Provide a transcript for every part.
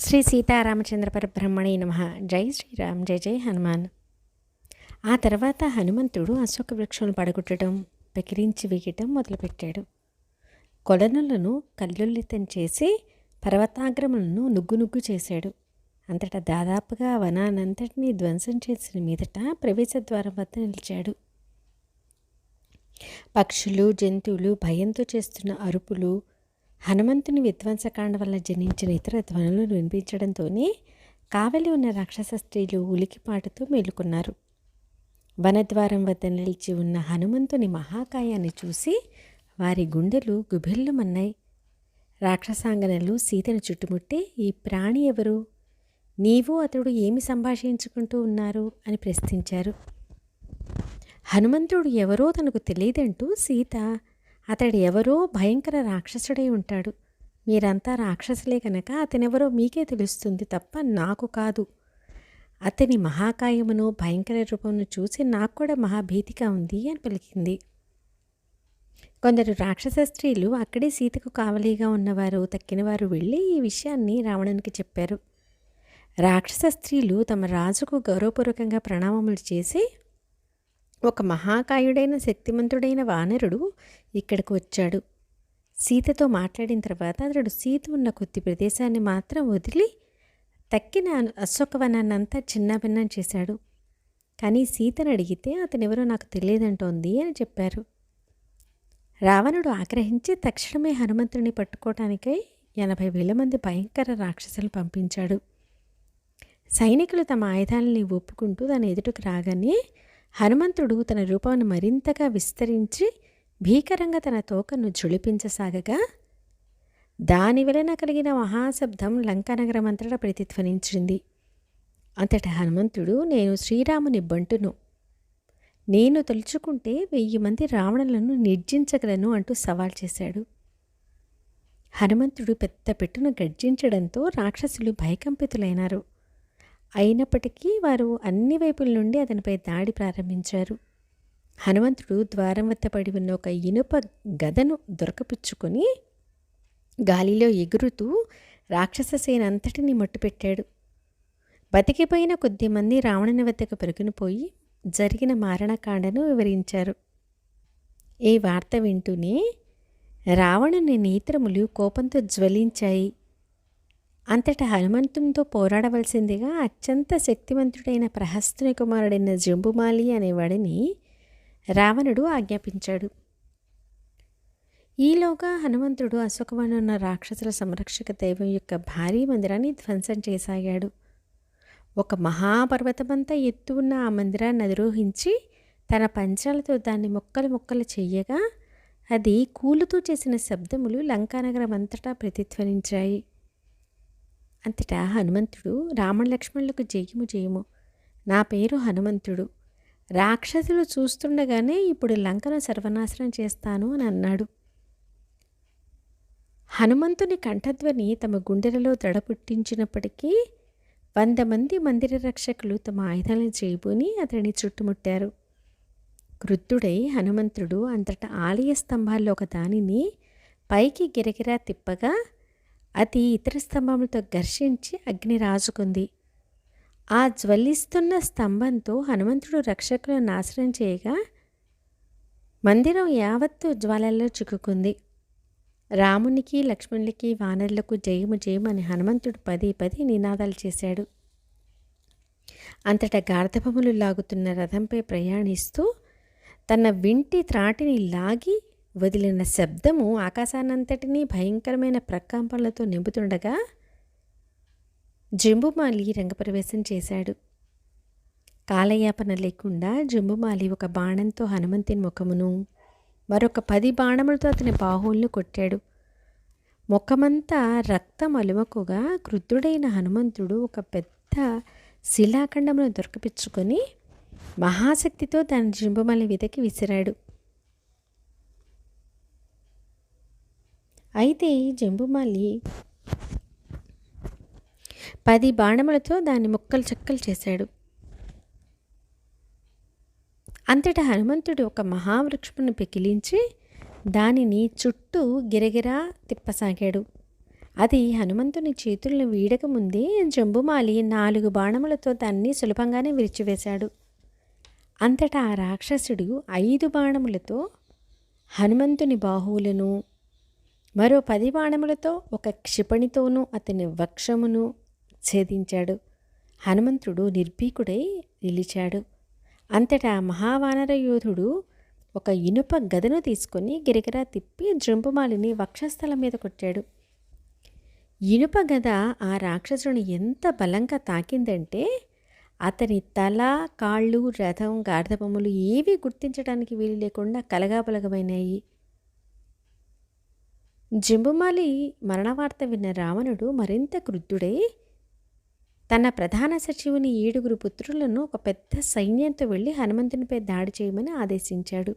శ్రీ సీతారామచంద్ర పరబ్రహ్మణే నమ. జై శ్రీరామ్ జై జై హనుమాన్. ఆ తర్వాత హనుమంతుడు అశోక వృక్షం పడగొట్టడం పెకిరించి వేయటం మొదలుపెట్టాడు. కొలనులను కల్లుల్లితం చేసి పర్వతాగ్రములను నుగ్గు నుగ్గు చేశాడు. అంతటా దాదాపుగా వనానంతటినీ ధ్వంసం చేసిన మీదట ప్రవేశద్వారం వద్ద నిలిచాడు. పక్షులు జంతువులు భయంతో చేస్తున్న అరుపులు హనుమంతుని విధ్వంసకాండ వల్ల జనించిన ఇతర ధ్వనులు వినిపించడంతోనే కావలి ఉన్న రాక్షస స్త్రీలు ఉలికిపాటుతో మేలుకున్నారు. వనద్వారం వద్ద నిలిచి ఉన్న హనుమంతుని మహాకాయాన్ని చూసి వారి గుండెలు గుబిల్లుమన్నాయి. రాక్షసాంగనలు సీతను చుట్టుముట్టి ఈ ప్రాణి ఎవరు? నీవు అతడు ఏమి సంభాషించుకుంటూ ఉన్నారు? అని ప్రశ్నించారు. హనుమంతుడు ఎవరో తనకు తెలియదంటూ సీత అతడు ఎవరో భయంకర రాక్షసుడై ఉంటాడు. మీరంతా రాక్షసులే కనుక అతనెవరో మీకే తెలుస్తుంది తప్ప నాకు కాదు. అతని మహాకాయమును భయంకర రూపమును చూసి నాకు కూడా మహాభీతిగా ఉంది అని పలికింది. కొందరు రాక్షస స్త్రీలు అక్కడే సీతకు కావలిగా ఉన్నవారు తక్కినవారు వెళ్ళి ఈ విషయాన్ని రావణునికి చెప్పారు. రాక్షస స్త్రీలు తమ రాజుకు గౌరవపూర్వకంగా ప్రణామములు చేసి ఒక మహాకాయుడైన శక్తిమంతుడైన వానరుడు ఇక్కడికి వచ్చాడు. సీతతో మాట్లాడిన తర్వాత అతడు సీత ఉన్న కొద్ది ప్రదేశాన్ని మాత్రం వదిలి తక్కిన అశోకవనాన్నంతా చిన్నభిన్నం చేశాడు. కానీ సీతను అడిగితే అతనెవరో నాకు తెలియదంటోంది అని చెప్పారు. రావణుడు ఆగ్రహించి తక్షణమే హనుమంతుడిని పట్టుకోవటానికై ఎనభై వేల మంది భయంకర రాక్షసులు పంపించాడు. సైనికులు తమ ఆయుధాలని ఒప్పుకుంటూ తన ఎదుటికి రాగానే హనుమంతుడు తన రూపాన్ని మరింతగా విస్తరించి భీకరంగా తన తోకను ఝుళిపించసాగగా దాని వలన కలిగిన మహాశబ్దం లంకానగరమంతటా ప్రతిధ్వనించింది. అంతట హనుమంతుడు నేను శ్రీరాముని బంటును. నేను తలుచుకుంటే వెయ్యి మంది రావణులను నిర్జించగలను అంటూ సవాల్ చేశాడు. హనుమంతుడు పెద్ద పెట్టును గర్జించడంతో రాక్షసులు భయకంపితులైనారు. అయినప్పటికీ వారు అన్ని వైపుల నుండి అతనిపై దాడి ప్రారంభించారు. హనుమంతుడు ద్వారం వద్ద పడి ఉన్న ఒక ఇనుప గదను దొరకపుచ్చుకొని గాలిలో ఎగురుతూ రాక్షస సేన అంతటిని మట్టుపెట్టాడు. బతికిపోయిన కొద్దిమంది రావణుని వద్దకు పెరుగునిపోయి జరిగిన మారణకాండను వివరించారు. ఈ వార్త వింటూనే రావణుని నేత్రములు కోపంతో జ్వలించాయి. అంతటా హనుమంతునితో పోరాడవలసిందిగా అత్యంత శక్తివంతుడైన ప్రహస్తుని కుమారుడైన జంబుమాలి అనేవాడిని రావణుడు ఆజ్ఞాపించాడు. ఈలోగా హనుమంతుడు అశోకవనున్న రాక్షసుల సంరక్షక దైవం యొక్క భారీ మందిరాన్ని ధ్వంసం చేసాగాడు. ఒక మహాపర్వతమంతా ఎత్తు ఉన్న ఆ మందిరాన్ని అధిరోహించి తన పంచాలతో దాన్ని మొక్కలు మొక్కలు చెయ్యగా అది కూలుతూ చేసిన శబ్దములు లంకానగరం అంతటా ప్రతిధ్వనించాయి. అంతటా హనుమంతుడు రామణ లక్ష్మణులకు జయము జయము. నా పేరు హనుమంతుడు. రాక్షసులు చూస్తుండగానే ఇప్పుడు లంకను సర్వనాశనం చేస్తాను అని అన్నాడు. హనుమంతుని కంఠధ్వని తమ గుండెలలో దడ పుట్టించినప్పటికీ వంద మంది మందిర రక్షకులు తమ ఆయుధాలను చేయబోని అతడిని చుట్టుముట్టారు. క్రుద్ధుడై హనుమంతుడు అంతటా ఆలయ స్తంభాల్లో ఒక దానిని పైకి గిరగిరా తిప్పగా అది ఇతర స్తంభములతో ఘర్షించి అగ్ని రాజుకుంది. ఆ జ్వలిస్తున్న స్తంభంతో హనుమంతుడు రక్షకులను నాశనం చేయగా మందిరం యావత్తు జ్వాలల్లో చిక్కుకుంది. రామునికి లక్ష్మణులకి వానరులకు జయము జయమని అని హనుమంతుడు పది పది నినాదాలు చేశాడు. అంతటా గార్ధపములు లాగుతున్న రథంపై ప్రయాణిస్తూ తన వింటి త్రాటిని లాగి వదిలిన శబ్దము ఆకాశానంతటినీ భయంకరమైన ప్రకంపనలతో నింపుతుండగా జంబుమాలి రంగప్రవేశం చేశాడు. కాలయాపన లేకుండా జంబుమాలి ఒక బాణంతో హనుమంతుని ముఖమును మరొక పది బాణములతో అతని బాహువులను కొట్టాడు. ముఖమంతా రక్తం అలుమకుగా క్రుద్ధుడైన హనుమంతుడు ఒక పెద్ద శిలాఖండమును దొరకపించుకొని మహాశక్తితో తన జింబుమల్లి విధకి విసిరాడు. అయితే జంబుమాలి పది బాణములతో దాన్ని ముక్కలు చెక్కలు చేశాడు. అంతటా హనుమంతుడు ఒక మహావృక్షమును పెకిలించి దానిని చుట్టూ గిరగిరా తిప్పసాగాడు. అది హనుమంతుని చేతులను వీడకముందే జంబుమాలి నాలుగు బాణములతో దాన్ని సులభంగానే విరిచివేశాడు. అంతటా ఆ రాక్షసుడు ఐదు బాణములతో హనుమంతుని బాహువులను మరో పది బాణములతో ఒక క్షిపణితోనూ అతని వక్షమును ఛేదించాడు. హనుమంతుడు నిర్భీకుడై నిలిచాడు. అంతటా మహావానర యోధుడు ఒక ఇనుప గదను తీసుకొని గిరిగిరా తిప్పి జంపుమాలిని వక్షస్థలం మీద కొట్టాడు. ఇనుప గద ఆ రాక్షసుని ఎంత బలంగా తాకిందంటే అతని తల కాళ్ళు రథం గార్ధపములు ఏవీ గుర్తించడానికి వీలు లేకుండా కలగాబలగమైనాయి జంబుమాలి మరణవార్త విన్న రావణుడు మరింత క్రుద్ధుడై తన ప్రధాన సచివుని ఏడుగురు పుత్రులను ఒక పెద్ద సైన్యంతో వెళ్ళి హనుమంతునిపై దాడి చేయమని ఆదేశించాడు.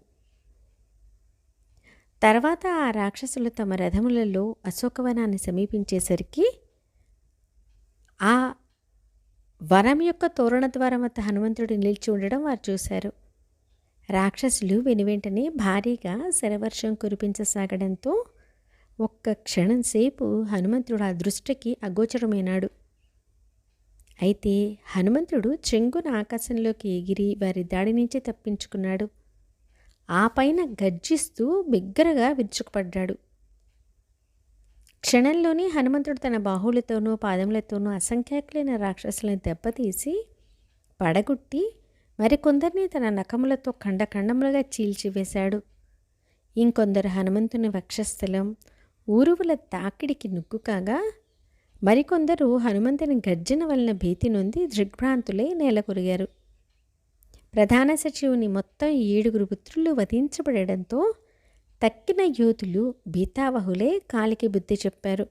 తర్వాత ఆ రాక్షసులు తమ రథములలో అశోకవనాన్ని సమీపించేసరికి ఆ వనం యొక్క తోరణ ద్వారం వద్ద హనుమంతుడు నిలిచి ఉండడం వారు చూశారు. రాక్షసులు వెనువెంటనే భారీగా శరవర్షం కురిపించసాగడంతో ఒక్క క్షణం సేపు హనుమంతుడు ఆ దృష్టికి అగోచరమైనాడు. అయితే హనుమంతుడు చెంగున ఆకాశంలోకి ఎగిరి వారి దాడి నుంచి తప్పించుకున్నాడు. ఆ పైన గర్జిస్తూ బిగ్గరగా విరుచుకుపడ్డాడు. క్షణంలోనే హనుమంతుడు తన బాహువులతోనూ పాదములతోనూ అసంఖ్యాకులైన రాక్షసులను దెబ్బతీసి పడగొట్టి మరికొందరిని తన నఖములతో ఖండఖండములుగా చీల్చివేశాడు. ఇంకొందరు హనుమంతుని వక్షస్థలం ఊరువుల తాకిడికి నుగ్గు కాగా మరికొందరు హనుమంతుని గర్జన వలన భీతి నొంది దృగ్భ్రాంతులై నేలకొరిగారు. ప్రధాన సచివుని మొత్తం ఏడుగురు పుత్రులు వధించబడడంతో తక్కిన యూతులు భీతావహులే కాలికి బుద్ధి చెప్పారు.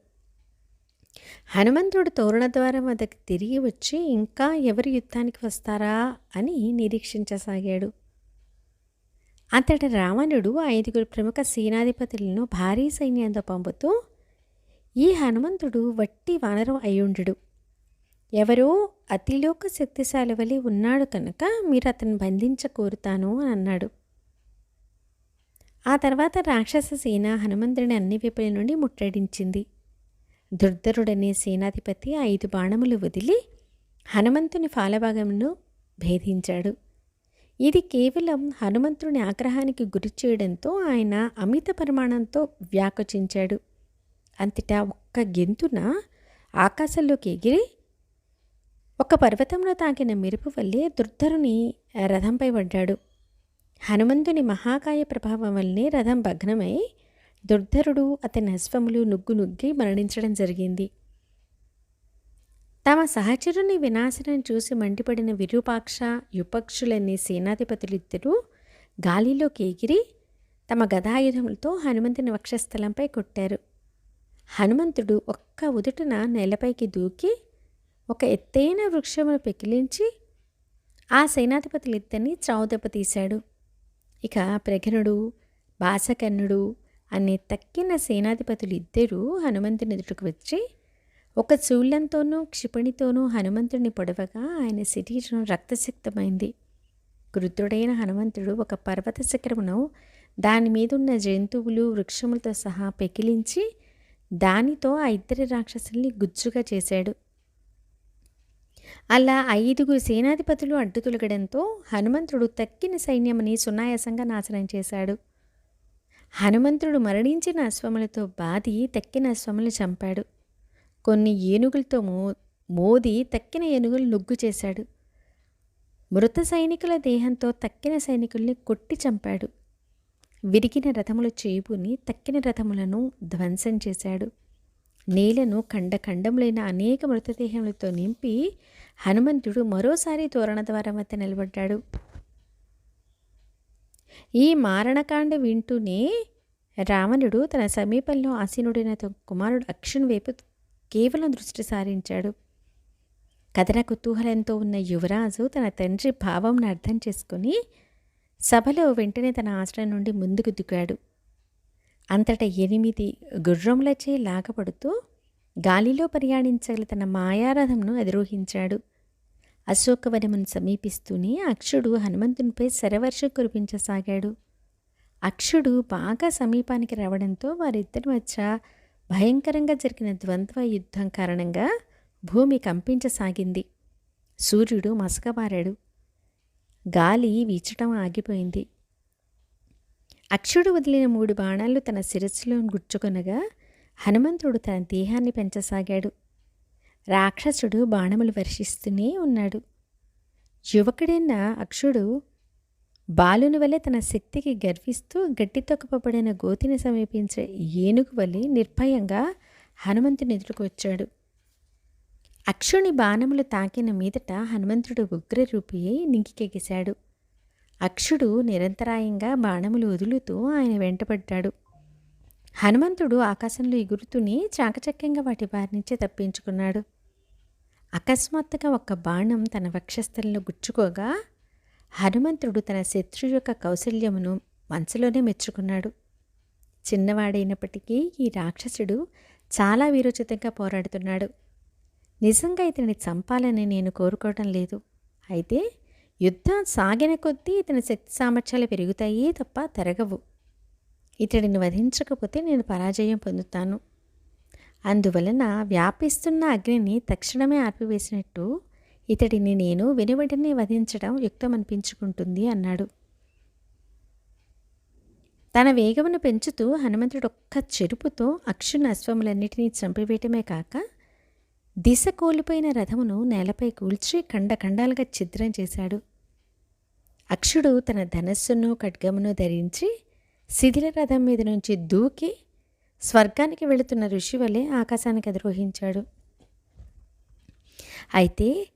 హనుమంతుడు తోరణ ద్వారా వద్దకు తిరిగి వచ్చి ఇంకా ఎవరు యుద్ధానికి వస్తారా? అని నిరీక్షించసాగాడు. అంతట రావణుడు ఐదుగురు ప్రముఖ సేనాధిపతులను భారీ సైన్యంతో పంపుతూ ఈ హనుమంతుడు వట్టి వానరం అయ్యుండు ఎవరో అతిలోక శక్తిశాలి వలి ఉన్నాడు కనుక మీరు అతను బంధించ కోరుతాను అని అన్నాడు. ఆ తర్వాత రాక్షస సేన హనుమంతుడిని అన్ని వైపుల నుండి ముట్టడించింది. దుర్ధరుడనే సేనాధిపతి ఐదు బాణములు వదిలి హనుమంతుని ఫాలభాగమును భేదించాడు. ఇది కేవలం హనుమంతుని ఆగ్రహానికి గురి చేయడంతో ఆయన అమిత పరిమాణంతో వ్యాకోచించాడు. అంతటా ఒక్క గెంతున ఆకాశంలోకి ఎగిరి ఒక పర్వతంలో తాకిన మెరుపు వల్లే దుర్ధరుని రథంపై పడ్డాడు. హనుమంతుని మహాకాయ ప్రభావం వల్లనే రథం భగ్నమై దుర్ధరుడు అతని అశ్వములు నుగ్గు నుగ్గి మరణించడం జరిగింది. తమ సహచరుని వినాశనం చూసి మండిపడిన విరూపాక్ష యుపక్షులనే సేనాధిపతులిద్దరూ గాలిలోకి ఎగిరి తమ గదాయుధములతో హనుమంతుని వక్షస్థలంపై కొట్టారు. హనుమంతుడు ఒక్క ఉదుటన నేలపైకి దూకి ఒక ఎత్తైన వృక్షమును పెకిలించి ఆ సేనాధిపతులిద్దరిని తీశాడు ఇక ప్రఘనుడు బాసకర్ణుడు అనే తక్కిన సేనాధిపతులు ఇద్దరూ హనుమంతుని ఎదుటికి వచ్చి ఒక చూళ్ళంతోనూ క్షిపణితోనూ హనుమంతుడిని పొడవగా ఆయన శరీరం రక్తసిక్తమైంది క్రుద్ధుడైన హనుమంతుడు ఒక పర్వత శిఖరమును దాని మీదున్న జంతువులు వృక్షములతో సహా పెకిలించి దానితో ఆ ఇద్దరి రాక్షసుల్ని గుజ్జుగా చేశాడు. అలా ఐదుగురు సేనాధిపతులు అడ్డుతొలగడంతో హనుమంతుడు తక్కిన సైన్యముని సునాయాసంగా నాశనం చేశాడు. హనుమంతుడు మరణించిన అశ్వములతో బాధి తక్కిన అశ్వములు చంపాడు. కొన్ని ఏనుగులతో మో మోది తక్కిన ఏనుగులు నుగ్గు చేశాడు. మృత సైనికుల దేహంతో తక్కిన సైనికుల్ని కొట్టి చంపాడు. విరిగిన రథముల చేపుని తక్కిన రథములను ధ్వంసం చేశాడు. నేలను ఖండఖండములైన అనేక మృతదేహములతో నింపి హనుమంతుడు మరోసారి తోరణ ద్వారం వద్ద నిలబడ్డాడు. ఈ మారణకాండ వింటూనే రావణుడు తన సమీపంలో ఆసీనుడైన కుమారుడు అక్షుని వైపు కేవలం దృష్టి సారించాడు. కథన కుతూహలంతో ఉన్న యువరాజు తన తండ్రి భావంను అర్థం చేసుకుని సభలో వెంటనే తన ఆశ్రయం నుండి ముందుకు దిగాడు. అంతట ఎనిమిది గుర్రములచే లాగపడుతూ గాలిలో పర్యాణించగల తన మాయారథంను అధిరోహించాడు అశోకవనమును సమీపిస్తూనే అక్షుడు హనుమంతునిపై శరవర్షం కురిపించసాగాడు. అక్షుడు బాగా సమీపానికి రావడంతో వారిద్దరి మధ్య భయంకరంగా జరిగిన ద్వంద్వ యుద్ధం కారణంగా భూమి కంపించసాగింది. సూర్యుడు మసకబారాడు. గాలి వీచటం ఆగిపోయింది. అక్షుడు వదిలిన మూడు బాణాలు తన శిరస్సులో గుచ్చుకొనగా హనుమంతుడు తన దేహాన్ని పెంచసాగాడు. రాక్షసుడు బాణములు వర్షిస్తూనే ఉన్నాడు. యువకుడైన అక్షుడు బాలుని వలె తన శక్తికి గర్విస్తూ గట్టి తొక్కపబడిన గోతిని సమీపించే ఏనుగు వలె నిర్భయంగా హనుమంతుని ఎదురుకొచ్చాడు అక్షుని బాణములు తాకిన మీదట హనుమంతుడు ఉగ్రరూపి అయి నింకికెగిశాడు అక్షుడు నిరంతరాయంగా బాణములు వదులుతూ ఆయన వెంటపడ్డాడు. హనుమంతుడు ఆకాశంలో ఎగురుతూనే చాకచక్యంగా వాటి బారి నుంచి తప్పించుకున్నాడు. అకస్మాత్తుగా ఒక బాణం తన వక్షస్థలంలో గుచ్చుకోగా హనుమంతుడు తన శత్రు యొక్క కౌశల్యమును మనసులోనే మెచ్చుకున్నాడు. చిన్నవాడైనప్పటికీ ఈ రాక్షసుడు చాలా వీరోచితంగా పోరాడుతున్నాడు. నిజంగా ఇతని చంపాలని నేను కోరుకోవటం లేదు. అయితే యుద్ధం సాగిన కొద్దీ ఇతని శక్తి సామర్థ్యాలు పెరుగుతాయి తప్ప తరగవు. ఇతడిని వధించకపోతే నేను పరాజయం పొందుతాను. అందువలన వ్యాపిస్తున్న అగ్నిని తక్షణమే ఆర్పివేసినట్టు ఇతడిని నేను వెనువెంటనే వధించడం యుక్తమనిపించుకుంటుంది అన్నాడు. తన వేగమును పెంచుతూ హనుమంతుడు ఒక్క చెరుపుతో అక్షుని అశ్వములన్నిటినీ చంపివేయటమే కాక దిశ కోల్పోయిన రథమును నేలపై కూల్చి ఖండఖండాలుగా ఛిద్రం చేశాడు. అక్షుడు తన ధనస్సును ఖడ్గమును ధరించి శిథిల రథం మీద నుంచి దూకి స్వర్గానికి వెళుతున్న ఋషి వలె ఆకాశానికి అధిరోహించాడు. అయితే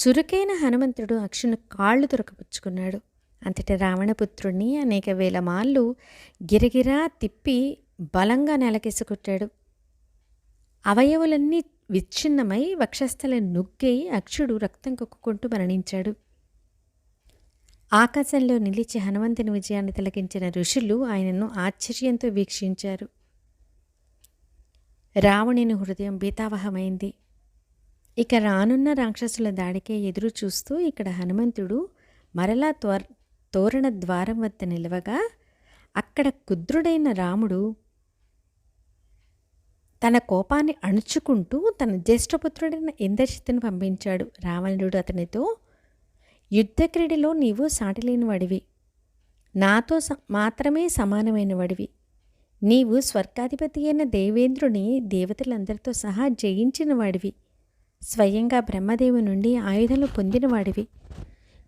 చురుకైన హనుమంతుడు అక్షును కాళ్ళు దొరకపుచ్చుకున్నాడు. అంతటి రావణపుత్రుణ్ణి అనేక వేల మాళ్ళు గిరగిరా తిప్పి బలంగా నెలకేసుకొట్టాడు. అవయవులన్నీ విచ్ఛిన్నమై వక్షస్థల నుగ్గై అక్షుడు రక్తం కొక్కుకుంటూ మరణించాడు. ఆకాశంలో నిలిచి హనుమంతుని విజయాన్ని తిలకించిన ఋషులు ఆయనను ఆశ్చర్యంతో వీక్షించారు. రావణుని హృదయం బీతావహమైంది. ఇక రానున్న రాక్షసుల దాడికే ఎదురు చూస్తూ ఇక్కడ హనుమంతుడు మరలా త్వర తోరణ ద్వారం వద్ద నిలవగా అక్కడ కుద్రుడైన రాముడు తన కోపాన్ని అణుచుకుంటూ తన జ్యేష్ఠపుత్రుడైన ఇంద్రజిత్తును పంపించాడు. రావణుడు అతనితో యుద్ధ క్రీడలో నీవు సాటిలేని వడివి నాతో మాత్రమే సమానమైన వడివి నీవు స్వర్గాధిపతి అయిన దేవేంద్రుని దేవతలందరితో సహా జయించిన వాడివి స్వయంగా బ్రహ్మదేవి నుండి ఆయుధాలు పొందినవాడివి.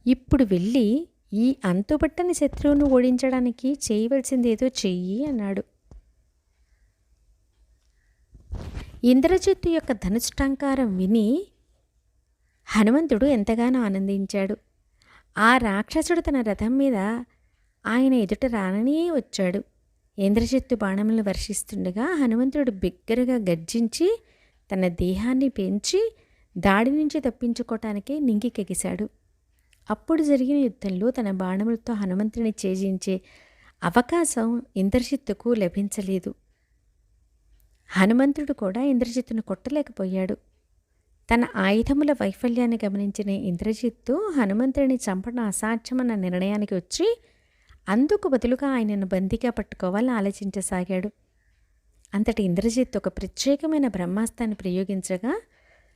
ఇప్పుడు వెళ్ళి ఈ అంతుబట్టని శత్రువును ఓడించడానికి చేయవలసిందేదో చెయ్యి అన్నాడు. ఇంద్రజిత్తు యొక్క ధనుష్టంకారం విని హనుమంతుడు ఎంతగానో ఆనందించాడు. ఆ రాక్షసుడు తన రథం మీద ఆయన ఎదుట రానని వచ్చాడు. ఇంద్రజిత్తు బాణములను వర్షిస్తుండగా హనుమంతుడు బిగ్గరగా గర్జించి తన దేహాన్ని పెంచి దాడి నుంచి తప్పించుకోవటానికే నింగికెగిశాడు అప్పుడు జరిగిన యుద్ధంలో తన బాణములతో హనుమంతుని ఛేజించే అవకాశం ఇంద్రజిత్తుకు లభించలేదు. హనుమంతుడు కూడా ఇంద్రజిత్తును కొట్టలేకపోయాడు. తన ఆయుధముల వైఫల్యాన్ని గమనించిన ఇంద్రజిత్తు హనుమంతుడిని చంపడం అసాధ్యమన్న నిర్ణయానికి వచ్చి అందుకు బదులుగా ఆయనను బందీగా పట్టుకోవాలని ఆలోచించసాగాడు. అంతటి ఇంద్రజిత్ ఒక ప్రత్యేకమైన బ్రహ్మాస్త్రాన్ని ప్రయోగించగా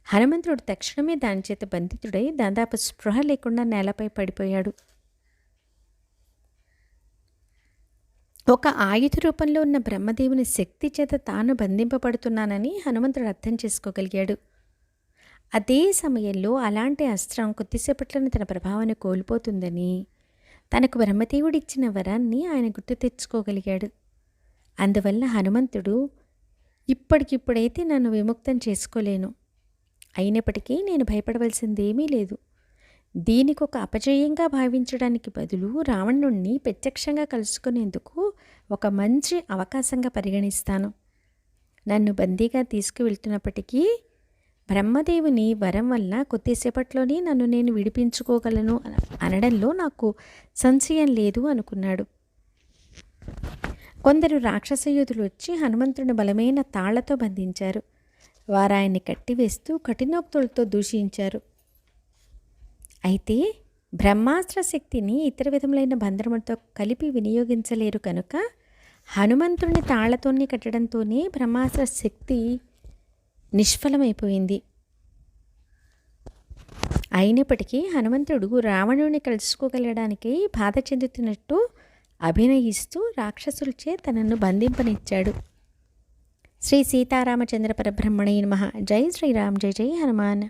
హనుమంతుడు తక్షణమే దాని చేత బంధితుడై దాదాపు స్పృహ లేకుండా నేలపై పడిపోయాడు. ఒక ఆయుధ రూపంలో ఉన్న బ్రహ్మదేవుని శక్తి చేత తాను బంధింపబడుతున్నానని హనుమంతుడు అర్థం చేసుకోగలిగాడు. అదే సమయంలో అలాంటి అస్త్రం కొద్దిసేపట్లోనే తన ప్రభావాన్ని కోల్పోతుందని తనకు బ్రహ్మదేవుడు ఇచ్చిన వరాన్ని ఆయన గుర్తు తెచ్చుకోగలిగాడు. అందువల్ల హనుమంతుడు ఇప్పటికిప్పుడైతే నన్ను విముక్తం చేసుకోలేను. అయినప్పటికీ నేను భయపడవలసిందేమీ లేదు. దీనికి ఒక అపజయంగా భావించడానికి బదులు రావణుణ్ణి ప్రత్యక్షంగా కలుసుకునేందుకు ఒక మంచి అవకాశంగా పరిగణిస్తాను. నన్ను బందీగా తీసుకువెళ్తున్నప్పటికీ బ్రహ్మదేవుని వరం వల్ల కొద్దిసేపట్లోనే నన్ను నేను విడిపించుకోగలను అనడంలో నాకు సంశయం లేదు అనుకున్నాడు. కొందరు రాక్షస యోధులు వచ్చి హనుమంతుని బలమైన తాళ్ళతో బంధించారు. వారు ఆయన్ని కట్టివేస్తూ కఠినోక్తులతో దూషించారు. అయితే బ్రహ్మాస్త్ర శక్తిని ఇతర విధములైన బంధములతో కలిపి వినియోగించలేరు కనుక హనుమంతుడిని తాళ్ళతోనే కట్టడంతోనే బ్రహ్మాస్త్ర శక్తి నిష్ఫలమైపోయింది. అయినప్పటికీ హనుమంతుడు రావణుడిని కలుసుకోగలడానికి బాధ చెందుతున్నట్టు అభినయిస్తూ రాక్షసులచే తనను బంధింపనిచ్చాడు. శ్రీ సీతారామచంద్ర పరబ్రహ్మణే నమ. జై శ్రీరామ్ జై జై హనుమాన్.